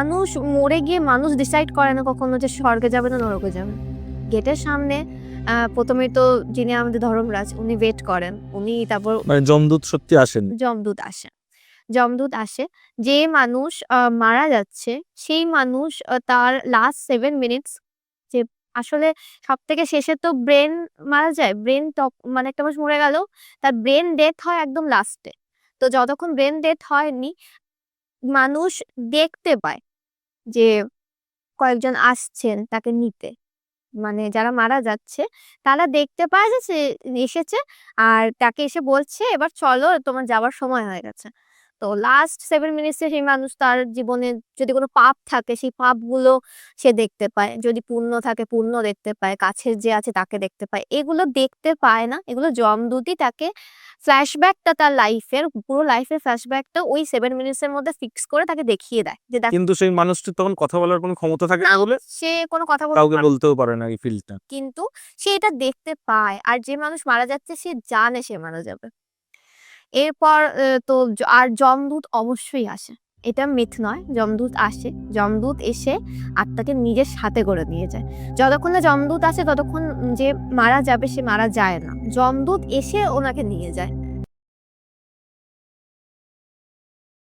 মানুষ মরে গিয়ে মানুষ ডিসাইড করে না কখনো যে স্বর্গে যাবে না নরকে যাবে। গেটের সামনে প্রথমে তো যিনি আমাদের ধর্মরাজ উনি ওয়েট করেন। উনি তারপর মানে জমদূত সত্যি আসেন। যমদূত আসে। যমদূত আসে। যে মানুষ মারা যাচ্ছে সেই মানুষ তার লাস্ট সেভেন মিনিটস যে আসলে সব থেকে শেষে তো ব্রেন মারা যায় ব্রেন মানে একটা মানুষ মরে গেল তার ব্রেন ডেথ হয় একদম লাস্টে তো যতক্ষণ ব্রেন ডেথ হয়নি মানুষ দেখতে পায়। যে কয়েকজন আসছেন তাকে নিতে। মানে যারা মারা যাচ্ছে, তারা দেখতে পায় যে এসেছে আর তাকে এসে বলছে, এবার চলো, তোমার যাওয়ার সময় হয়ে গেছে। তো লাস্ট সেভেন মিনিটসে সেই মানুষ তার জীবনে যদি কোনো পাপ থাকে সেই পাপগুলো সে দেখতে পায়। যদি পুণ্য থাকে পুণ্য দেখতে পায়। কাছের যে আছে তাকে দেখতে পায়। এগুলো দেখতে পায় না। এগুলো জমদূতই তাকে ফ্ল্যাশব্যাকটা তার লাইফের পুরো লাইফের ফ্ল্যাশব্যাকটা ওই সেভেন মিনিটসের মধ্যে ফিক্স করে তাকে দেখিয়ে দেয় যে কিন্তু সেই মানুষটির তখন কথা বলার কোনো ক্ষমতা থাকে না বলে? সে কোনো কথা বলতে কাউকে। বলতেও পারে না এই ফিলটা কিন্তু সে এটা দেখতে পায়। আর যে মানুষ মারা যাচ্ছে সে জানে সে মারা যাবে। এরপর তো আর যমদূত অবশ্যই আসে। এটা মিথ নয়, যমদূত আসে। যমদূত এসে আত্মাকে নিজের সাথে করে নিয়ে যায়। যতক্ষণ না যমদূত আসে, ততক্ষণ যে মারা যাবে, সে মারা যায় না। যমদূত এসে ওনাকে নিয়ে যায়।